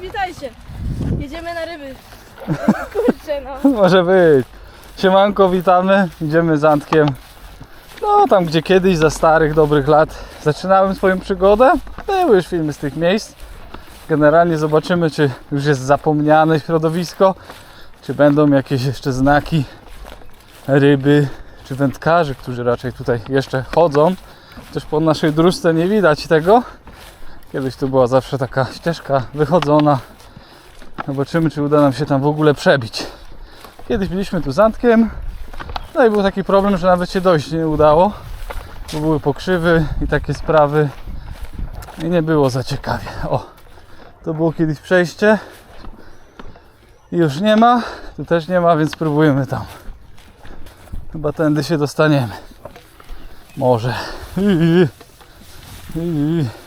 Witajcie. Jedziemy na ryby. Kurczę no. Może być. Siemanko, witamy. Idziemy z Antkiem. No, tam gdzie kiedyś, za starych, dobrych lat zaczynałem swoją przygodę. Były już filmy z tych miejsc. Generalnie zobaczymy, czy już jest zapomniane środowisko, czy będą jakieś jeszcze znaki, ryby, czy wędkarzy, którzy raczej tutaj jeszcze chodzą. Też po naszej dróżce nie widać tego. Kiedyś tu była zawsze taka ścieżka wychodzona. Zobaczymy, czy uda nam się tam w ogóle przebić. Kiedyś byliśmy tu z Antkiem, no i był taki problem, że nawet się dojść nie udało, bo były pokrzywy i takie sprawy i nie było za ciekawie. O, to było kiedyś przejście i już nie ma, tu też nie ma, więc spróbujemy tam. Chyba tędy się dostaniemy. Może. Się to-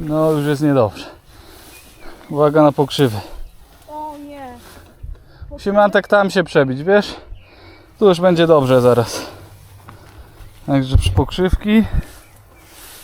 No już jest niedobrze. Uwaga na pokrzywy. O nie. Musimy Antek tam się przebić, wiesz? Tu już będzie dobrze zaraz. Także przy pokrzywki.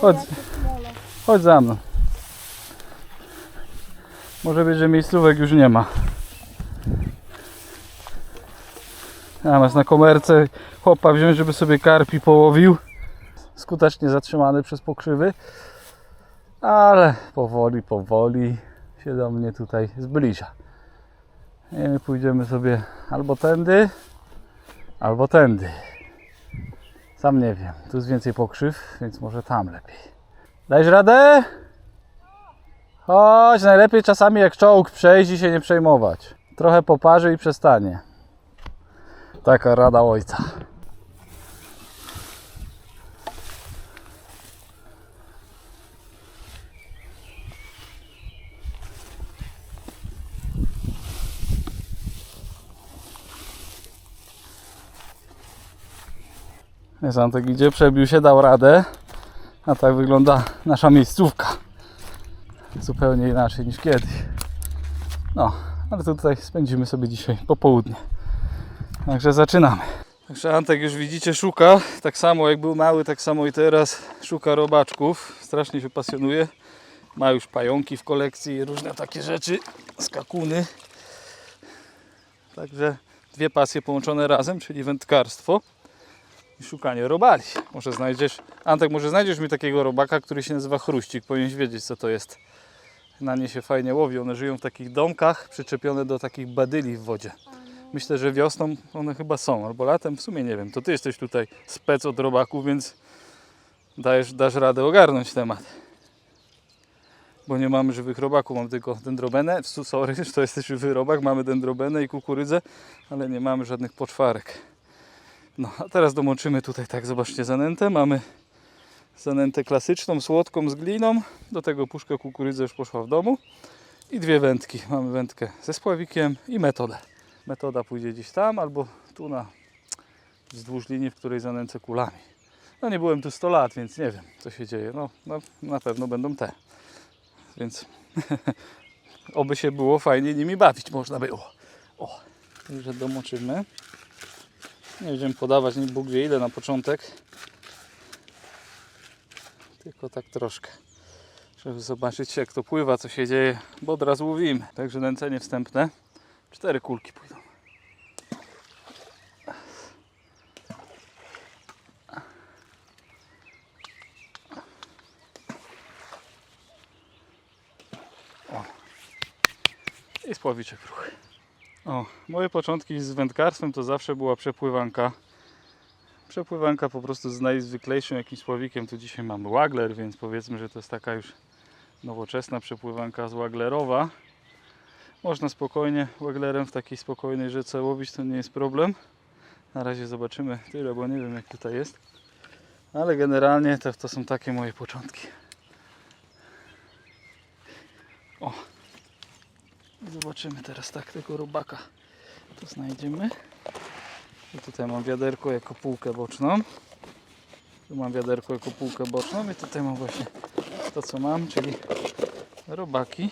Chodź, chodź za mną. Może być, że miejscówek już nie ma. A masz na komerce chłopa wziąć, żeby sobie karpi połowił. Skutecznie zatrzymany przez pokrzywy. Ale powoli, powoli się do mnie tutaj zbliża. I my pójdziemy sobie albo tędy, albo tędy. Sam nie wiem. Tu jest więcej pokrzyw, więc może tam lepiej. Dajesz radę? Chodź, najlepiej czasami jak czołg przejść i się nie przejmować. Trochę poparzy i przestanie. Taka rada ojca. Jest Antek idzie, przebił się, dał radę. A tak wygląda nasza miejscówka. Zupełnie inaczej niż kiedyś. No, ale tutaj spędzimy sobie dzisiaj popołudnie. Także zaczynamy. Także Antek już widzicie szuka, tak samo jak był mały, tak samo i teraz szuka robaczków. Strasznie się pasjonuje. Ma już pająki w kolekcji różne takie rzeczy, skakuny. Także dwie pasje połączone razem, czyli wędkarstwo szukanie robali. Może znajdziesz, Antek, może znajdziesz mi takiego robaka, który się nazywa chruścik. Powinieneś wiedzieć, co to jest. Na nie się fajnie łowi. One żyją w takich domkach, przyczepione do takich badyli w wodzie. Myślę, że wiosną one chyba są, albo latem, w sumie nie wiem. To ty jesteś tutaj spec od robaków, więc dajesz, dasz radę ogarnąć temat. Bo nie mamy żywych robaków, mam tylko dendrobenę. Sorry, że to jest też żywy robak. Mamy dendrobenę i kukurydzę, ale nie mamy żadnych poczwarek. No, a teraz dołączymy tutaj, tak, zobaczcie, zanętę. Mamy zanętę klasyczną, słodką z gliną. Do tego puszka kukurydzy już poszła w domu. I dwie wędki. Mamy wędkę ze spławikiem i metodę. Metoda pójdzie gdzieś tam, albo tu na wzdłuż linii, w której zanęcę kulami. No nie byłem tu 100 lat, więc nie wiem, co się dzieje. No, no na pewno będą te. Więc oby się było fajnie nimi bawić można było. O, także domoczymy. Nie będziemy podawać nie Bóg wie ile na początek. Tylko tak troszkę. Żeby zobaczyć jak to pływa, co się dzieje, bo od razu łowimy. Także nęcenie wstępne. Cztery kulki pójdą. O. I spławiczek ruchy. O, moje początki z wędkarstwem to zawsze była przepływanka. Przepływanka po prostu z najzwyklejszym jakimś słowikiem. Tu dzisiaj mamy wagler, więc powiedzmy, że to jest taka już nowoczesna przepływanka z waglerowa. Można spokojnie waglerem w takiej spokojnej rzece łowić, to nie jest problem. Na razie zobaczymy tyle, bo nie wiem jak tutaj jest. Ale generalnie to, to są takie moje początki. O, Zobaczymy teraz tak tego robaka. To znajdziemy. I tutaj mam wiaderko jako półkę boczną. Tu mam wiaderko jako półkę boczną i tutaj mam właśnie to co mam, czyli robaki.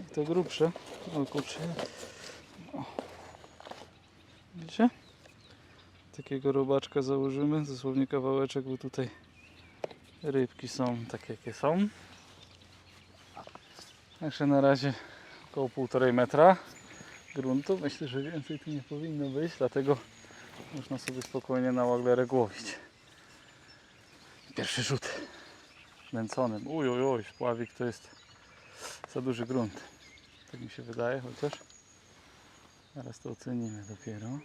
I to grubsze. O kurczę. O. Widzicie? Takiego robaczka założymy. Dosłownie kawałeczek, bo tutaj rybki są takie jakie są. Także na razie około półtorej metra gruntu. Myślę, że więcej tu nie powinno być, dlatego można sobie spokojnie na łaglerek łowić. Pierwszy rzut nęconym. Uj, uj, uj, spławik to jest za duży grunt. Tak mi się wydaje, chociaż zaraz to ocenimy dopiero.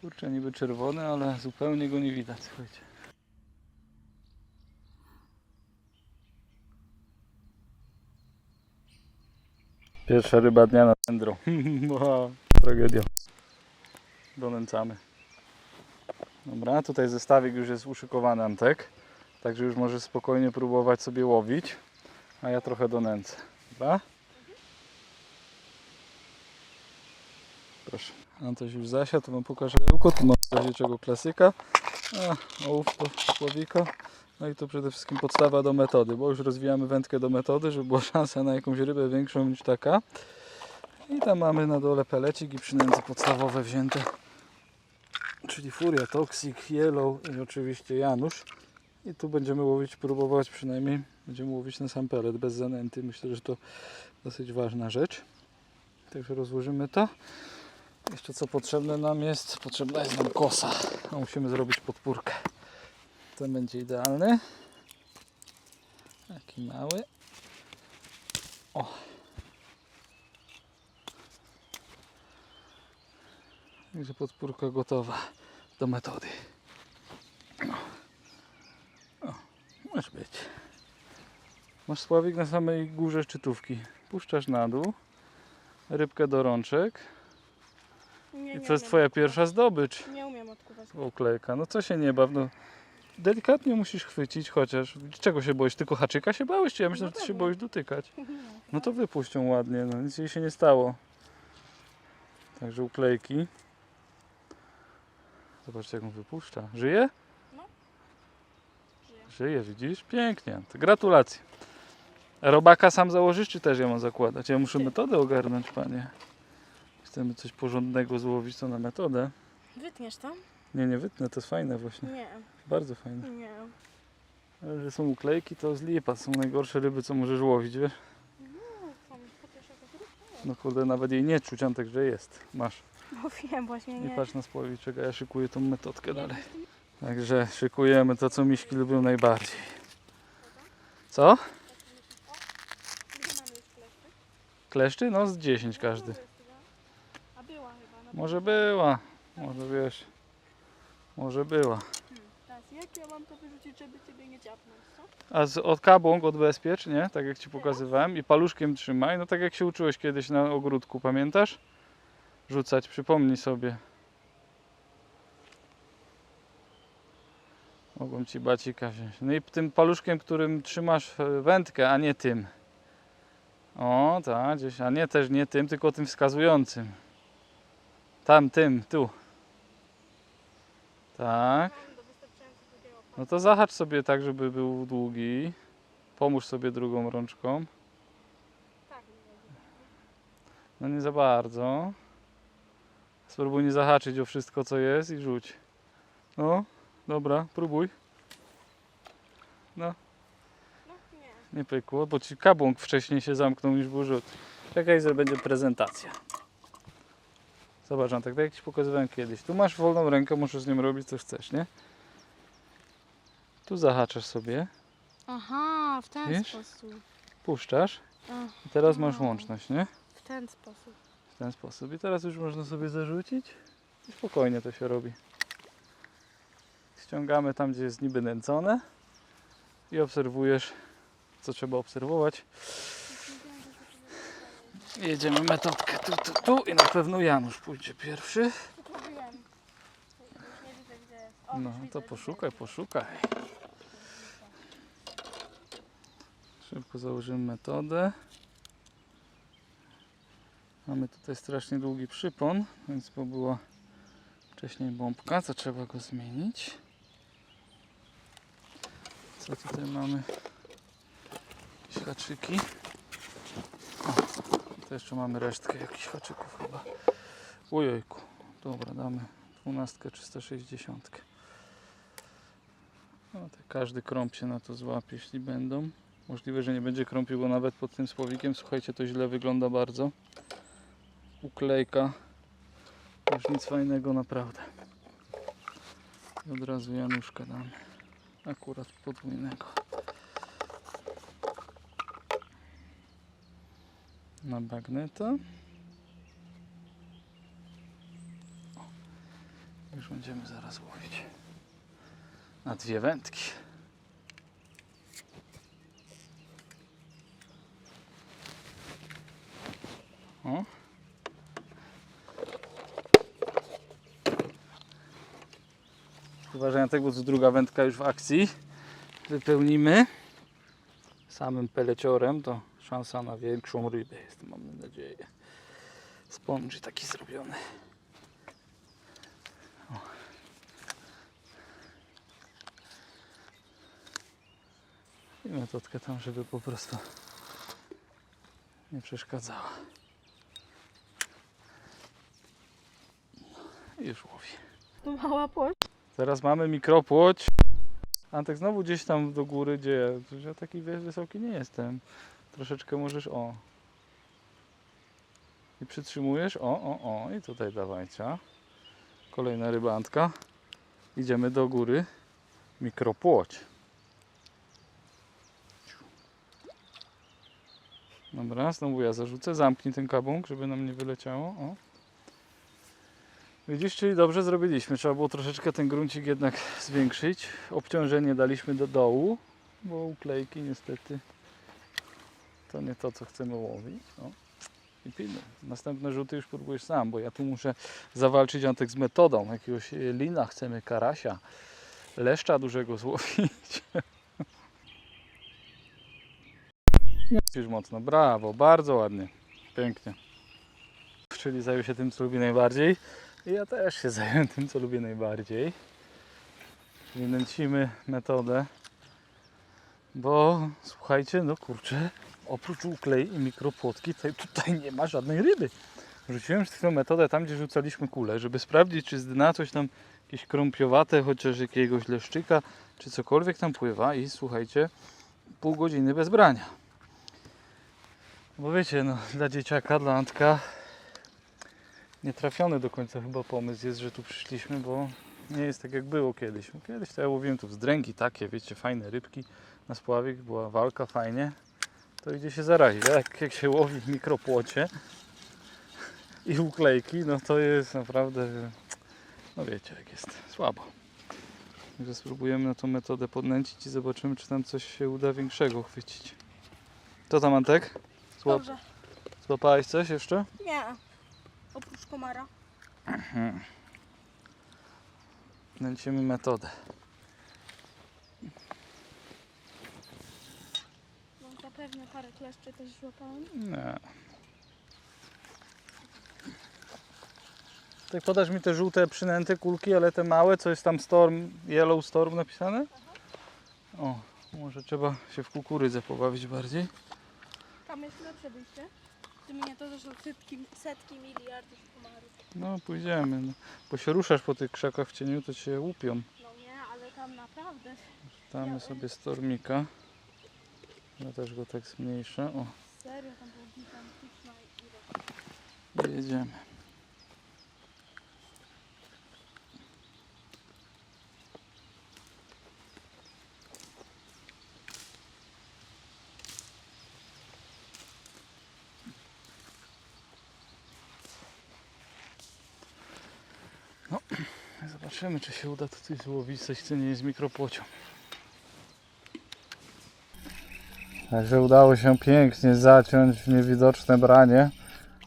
Kurczę, niby czerwony, ale zupełnie go nie widać, słuchajcie. Pierwsza ryba dnia na. Wow, Tragedia. Donęcamy. Dobra, tutaj zestawik już jest uszykowany Antek. Także już możesz spokojnie próbować sobie łowić. A ja trochę donęcę. Dobra? Proszę. Antoś już zasiadł, to wam pokażę rełko. Tu mam w czego klasyka. A, ołów do słowika. No i to przede wszystkim podstawa do metody, bo już rozwijamy wędkę do metody, żeby była szansa na jakąś rybę większą niż taka. I tam mamy na dole pelecik i przynęty podstawowe wzięte. Czyli Furia, Toxic, Yellow i oczywiście Janusz. I tu będziemy łowić, próbować przynajmniej, będziemy łowić na sam pelet, bez zanęty. Myślę, że to dosyć ważna rzecz. Także rozłożymy to. Jeszcze co potrzebne nam jest? Potrzebna jest nam kosa. No, musimy zrobić podpórkę. Ten będzie idealny. Taki mały. O. Także podpórka gotowa do metody. No. O, może być. Masz sławik na samej górze szczytówki. Puszczasz na dół. Rybkę do rączek. Nie, I nie to jest umiem twoja odkuwać. pierwsza zdobycz. Nie umiem odkuwać. Oklejka. No co się nie baw, no. Delikatnie musisz chwycić, chociaż. Czego się boisz? Tylko haczyka się bałeś? Czy ja myślę, No że ty się pewnie. boisz dotykać. No to wypuść ją ładnie, no nic jej się nie stało. Także uklejki. Zobaczcie jak on wypuszcza. Żyje? No. Żyje, widzisz? Pięknie. To gratulacje. Robaka sam założysz, czy też ja mam zakładać? Ja muszę metodę ogarnąć, panie. Chcemy coś porządnego złowić, to na metodę. Wytniesz to? Nie, nie wytnę, to jest fajne właśnie. Nie, Bardzo fajne. nie. Ale że są uklejki, to z lipa. Są najgorsze ryby, co możesz łowić, wiesz? No. No kurde, nawet jej nie czuć, Antek, że jest. Masz. Bo wiem, właśnie Nie nie. patrz na spławiczek, a ja szykuję tą metodkę dalej. Także szykujemy to, co miśki lubią najbardziej. Co? Kleszczy? No z 10 każdy. A była chyba. Na Może była. Może wiesz. Może była. Hmm, teraz jak ja mam to wyrzucić, żeby ciebie nie ciapnąć, co? A z, od kabłąk odbezpiecz, nie? Tak jak Ci pokazywałem. I paluszkiem trzymaj. No tak jak się uczyłeś kiedyś na ogródku, pamiętasz? Rzucać, przypomnij sobie. Mogłem Ci bacika wziąć. No i tym paluszkiem, którym trzymasz e, wędkę, a nie tym. O, tak, gdzieś, a nie też nie tym, tylko tym wskazującym. Tam, tym, tu. Tak. No to zahacz sobie tak, żeby był długi. Pomóż sobie drugą rączką. No nie za bardzo. Spróbuj nie zahaczyć o wszystko co jest i rzuć. No, dobra, próbuj. No. Nie pykło, bo ci kabłąk wcześniej się zamknął niż był rzut. Czekaj, że będzie prezentacja. Zobacz, tak jak ci pokazywałem kiedyś. Tu masz wolną rękę, możesz z nią robić co chcesz, nie? Tu zahaczasz sobie, Aha, w ten Wiesz? sposób. puszczasz i teraz masz łączność, nie? w ten sposób. w ten sposób. I teraz już można sobie zarzucić i spokojnie to się robi. Ściągamy tam, gdzie jest niby nęcone i obserwujesz, co trzeba obserwować. Jedziemy metodkę tu, tu, tu i na pewno Janusz pójdzie pierwszy. No to poszukaj, poszukaj. Szybko założymy metodę. Mamy tutaj strasznie długi przypon, więc bo była wcześniej bombka, to trzeba go zmienić. Co tutaj mamy? Jakieś haczyki. O, jeszcze mamy resztkę jakichś haczyków chyba. Ojejku, dobra, damy 12 360. No, to każdy krąb się na to złapie, jeśli będą. Możliwe, że nie będzie krąpił, bo nawet pod tym słowikiem, słuchajcie, to źle wygląda bardzo. Uklejka. Już nic fajnego naprawdę. I od razu Januszka damy. Akurat podwójnego. Na bagneta. O, Już będziemy zaraz łowić. Na dwie wędki. O. Tego, co druga wędka już w akcji. Wypełnimy samym peleciorem, to szansa na większą rybę jest, mam nadzieję. Sponge taki zrobiony. O. I metodkę tam, żeby po prostu nie przeszkadzała. I już łowi. Tu mała płoć. Teraz mamy mikropłoć. Antek znowu gdzieś tam do góry, gdzie ja, taki wy- wysoki nie jestem. Troszeczkę możesz, o. I przytrzymujesz, o, o, o. I tutaj dawajcie. Kolejna rybantka. Idziemy do góry. Mikropłoć. Dobra, znowu ja zarzucę. Zamknij ten kabąk, żeby nam nie wyleciało. O. Widzisz, czyli dobrze zrobiliśmy. Trzeba było troszeczkę ten gruncik jednak zwiększyć. Obciążenie daliśmy do dołu, bo uklejki niestety to nie to, co chcemy łowić. O. I pilnuj. Następne rzuty już próbujesz sam, bo ja tu muszę zawalczyć Antek z metodą. Jakiegoś e, lina chcemy, karasia, leszcza dużego złowić. Już mocno, brawo, bardzo ładnie, pięknie. Czyli zajął się tym, co lubi najbardziej. I ja też się zająłem tym, co lubię najbardziej. Czyli nęcimy metodę. Bo słuchajcie, no kurczę, oprócz uklej i mikropłotki tutaj, nie ma żadnej ryby. Rzuciłem chwilą metodę tam, gdzie rzucaliśmy kulę, żeby sprawdzić, czy z dna coś tam jakieś krąpiowate, chociaż jakiegoś leszczyka, czy cokolwiek tam pływa i słuchajcie, pół godziny bez brania. Bo wiecie, no dla dzieciaka, dla Antka nietrafiony do końca chyba pomysł jest, że tu przyszliśmy, bo nie jest tak jak było kiedyś. Kiedyś to ja łowiłem tu wzdręgi takie, wiecie, fajne rybki na spławik, była walka fajnie. To idzie się zarazić. Jak, jak się łowi w mikropłocie i uklejki, no to jest naprawdę, no wiecie jak jest, słabo. Także spróbujemy na tą metodę podnęcić i zobaczymy, czy tam coś się uda większego chwycić. Co tam Antek? Złap, Dobrze. złapałeś coś jeszcze? Nie. Oprócz komara. Nęcimy metodę. No zapewne parę kleszczy też złapałem. Nie. Tak podasz mi te żółte przynęte kulki, ale te małe, co jest tam Storm, Yellow Storm napisane? O, może trzeba się w kukurydzę pobawić bardziej. Tam jest lepsze wyjście. Ty mnie to zresztą setki, setki miliardów komarów. No pójdziemy, no. bo się ruszasz po tych krzakach w cieniu, to cię łupią. No nie, ale tam naprawdę. Damy sobie Stormika. Ja też go tak zmniejszę. O, Serio, tam było gigantyczna i jedziemy. No, zobaczymy, czy się uda tutaj złowić coś, co nie jest mikropłocią. Także udało się pięknie zaciąć niewidoczne branie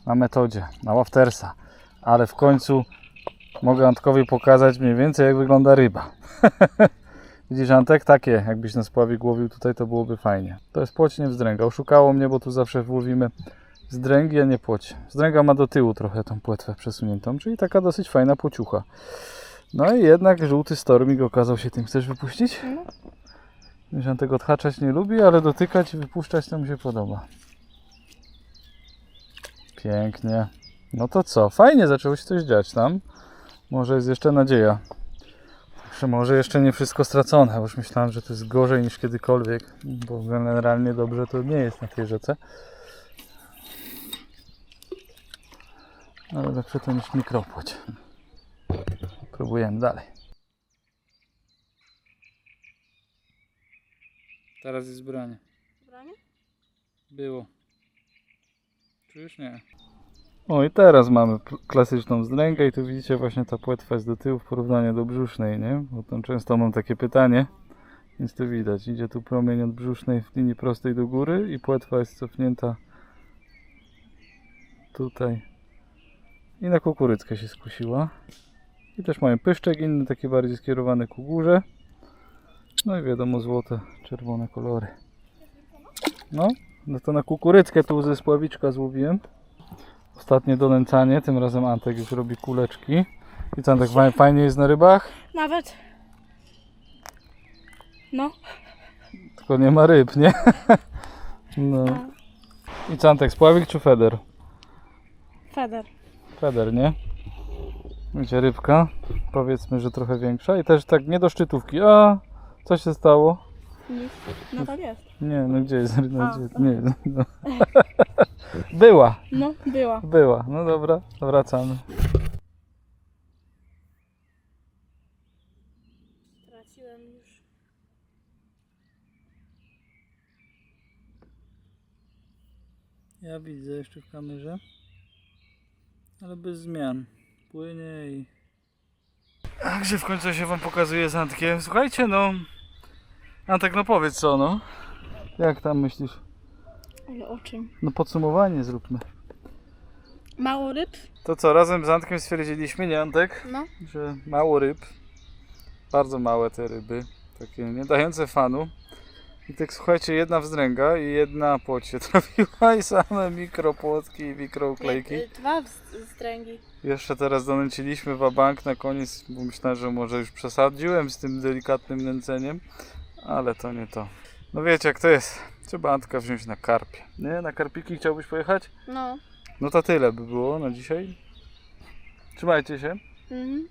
na metodzie, na waftersa. Ale w końcu mogę Antkowi pokazać mniej więcej jak wygląda ryba. Widzisz Antek? Takie, jakbyś na spławik łowił tutaj, to byłoby fajnie. To jest płoć, nie wzdręga. Oszukało mnie, bo tu zawsze łowimy wzdręgi, a nie płoć. Wzdręga ma do tyłu trochę tą płetwę przesuniętą, czyli taka dosyć fajna płociucha. No i jednak żółty stormik okazał się tym. Chcesz wypuścić? Wiesz, on tego odhaczać nie lubi, ale dotykać i wypuszczać to mu się podoba. Pięknie. No to co? Fajnie zaczęło się coś dziać tam. Może jest jeszcze nadzieja. Że może jeszcze nie wszystko stracone, bo już myślałem, że to jest gorzej niż kiedykolwiek, bo generalnie dobrze to nie jest na tej rzece. Ale lepsze to niż mikropłeć. Próbujemy dalej. Teraz jest branie. Branie? Było. Czy już nie? O i teraz mamy klasyczną zdręgę i tu widzicie właśnie ta płetwa jest do tyłu w porównaniu do brzusznej, nie? Bo tam często mam takie pytanie, więc tu widać, idzie tu promień od brzusznej w linii prostej do góry i płetwa jest cofnięta tutaj i na kukurydzkę się skusiła. I też mają pyszczek inny, taki bardziej skierowany ku górze. No i wiadomo złote, czerwone kolory. No, no to na kukurydzkę tu ze spławiczka złowiłem. Ostatnie donęcanie, tym razem Antek już robi kuleczki. I co Antek, faj- fajnie jest na rybach? Nawet. No. Tylko nie ma ryb, nie? No. I co Antek, spławik czy feder? Feder. Feder, nie? Wiecie, rybka, powiedzmy, że trochę większa i też tak nie do szczytówki. A, co się stało? No tak jest. Nie, no gdzie jest? No, A. gdzie? Nie, no. Była, No, była. była. No dobra, wracamy. Straciłem już. Ja widzę jeszcze w kamerze, ale bez zmian. Płynie i... A gdzie w końcu się wam pokazuje z Antkiem? Słuchajcie, no... Antek, no powiedz co, no? Jak tam myślisz? Ale o czym? No podsumowanie zróbmy. Mało ryb? To co, razem z Antkiem stwierdziliśmy, nie Antek? No. Że mało ryb. Bardzo małe te ryby. Takie nie dające fanu. I tak słuchajcie, jedna wzdręga i jedna płoć się trafiła i same mikropłotki i mikrouklejki. Nie, y, Dwa wz- stręgi. Jeszcze teraz donęciliśmy wabank na koniec, bo myślałem, że może już przesadziłem z tym delikatnym nęceniem, ale to nie to. No wiecie jak to jest, trzeba Antka wziąć na karpie. Nie? Na karpiki chciałbyś pojechać? No. No to tyle by było na dzisiaj. Trzymajcie się. Mhm.